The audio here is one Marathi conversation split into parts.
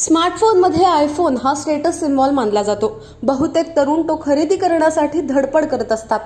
स्मार्टफोनमध्ये आयफोन हा स्टेटस सिम्बॉल मानला जातो. बहुतेक तरुण तो खरेदी करण्यासाठी धडपड करत असतात.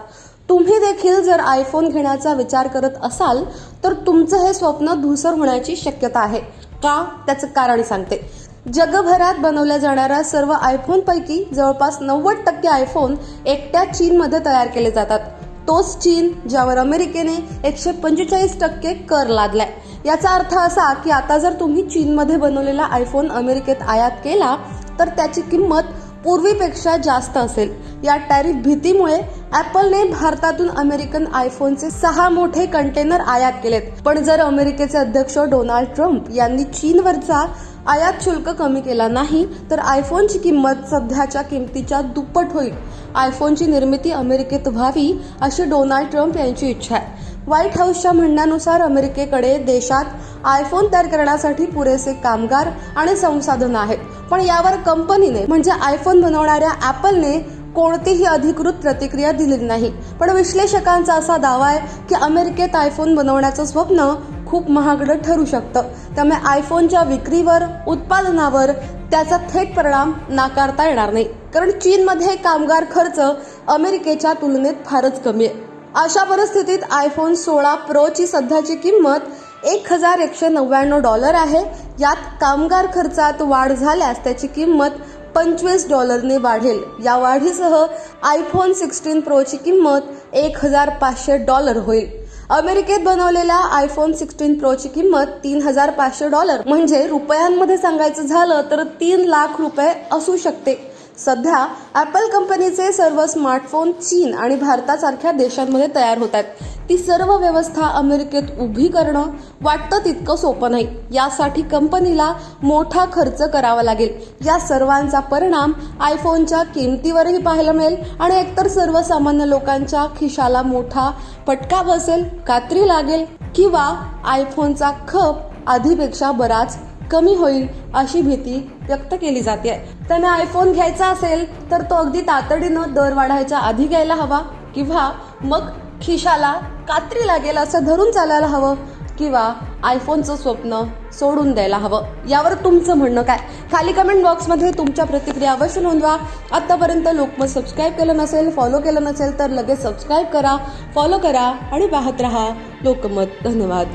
तुम्ही देखील जर आयफोन घेण्याचा विचार करत असाल तर तुमचं हे स्वप्न धूसर होण्याची शक्यता आहे. का? त्याचं कारण सांगते. जगभरात बनवल्या जाणाऱ्या सर्व आयफोनपैकी जवळपास नव्वद टक्के आयफोन एकट्या चीनमध्ये तयार केले जातात. तोच चीन ज्यावर अमेरिकेने एकशे पंचेचाळीस टक्के कर लादलाय. याचा अर्थ असा की आता जर तुम्ही चीनमध्ये बनवलेला आयफोन अमेरिकेत आयात केला तर त्याची किंमत पूर्वीपेक्षा जास्त असेल. या टॅरिफ भीतीमुळे ॲपलने भारतातून अमेरिकन आयफोनचे सहा मोठे कंटेनर आयात केलेत. पण जर अमेरिकेचे अध्यक्ष डोनाल्ड ट्रम्प यांनी चीनवरचा आयात शुल्क कमी केला नाही तर आयफोनची किंमत सध्याच्या किमतीच्या दुप्पट होईल. आयफोनची निर्मिती अमेरिकेत व्हावी अशी डोनाल्ड ट्रम्प यांची इच्छा आहे. व्हाईट हाऊसच्या म्हणण्यानुसार अमेरिकेकडे देशात आयफोन तयार करण्यासाठी पुरेसे कामगार आणि संसाधनं आहेत. पण यावर कंपनीने म्हणजे आयफोन बनवणाऱ्या ॲपलने कोणतीही अधिकृत प्रतिक्रिया दिली नाही. पण विश्लेषकांचा असा दावा आहे की अमेरिकेत आयफोन बनवण्याचं स्वप्न खूप महागडं ठरू शकतं. त्यामुळे आयफोनच्या विक्रीवर उत्पादनावर त्याचा थेट परिणाम नाकारता येणार नाही. कारण चीनमध्ये कामगार खर्च अमेरिकेच्या तुलनेत फारच कमी आहे. अशा परिस्थितीत आयफोन सोळा प्रोची सध्याची किंमत एक हजार एकशे नव्याण्णव डॉलर आहे. यात कामगार खर्चात वाढ झाल्यास त्याची किंमत पंचवीस डॉलरने वाढेल. या वाढीसह आयफोन सिक्स्टीन प्रोची किंमत एक हजार पाचशे डॉलर होईल. अमेरिकेत बनवलेल्या आयफोन सिक्स्टीन प्रोची किंमत तीन हजार पाचशे डॉलर. म्हणजे रुपयांमध्ये सांगायचं झालं तर तीन लाख रुपये असू शकते. सध्या ॲपल कंपनीचे सर्व स्मार्टफोन चीन आणि भारतासारख्या देशांमध्ये तयार होत आहेत. ती सर्व व्यवस्था अमेरिकेत उभी करणं वाटतं तितकं सोपं नाही. यासाठी कंपनीला मोठा खर्च करावा लागेल. या सर्वांचा परिणाम आयफोनच्या किमतीवरही पाहायला मिळेल आणि एकतर सर्वसामान्य लोकांच्या खिशाला मोठा फटका बसेल कात्री लागेल किंवा आयफोनचा खप आधीपेक्षा बराच कमी होईल अशी भीती व्यक्त केली जाते. त्याने आयफोन घ्यायचा असेल तर तो अगदी तातडीनं दर वाढायच्या आधी घ्यायला हवा किंवा मग खिशाला कात्री लागेल असं धरून चालायला हवं किंवा आयफोनचं स्वप्न सोडून द्यायला हवं? यावर तुमचं म्हणणं काय? खाली कमेंट बॉक्समध्ये तुमच्या प्रतिक्रिया अवश्य नोंदवा. आत्तापर्यंत लोकमत सबस्क्राईब केलं नसेल फॉलो केलं नसेल तर लगेच सबस्क्राईब करा फॉलो करा आणि पाहत रहा. लोकमत धन्यवाद.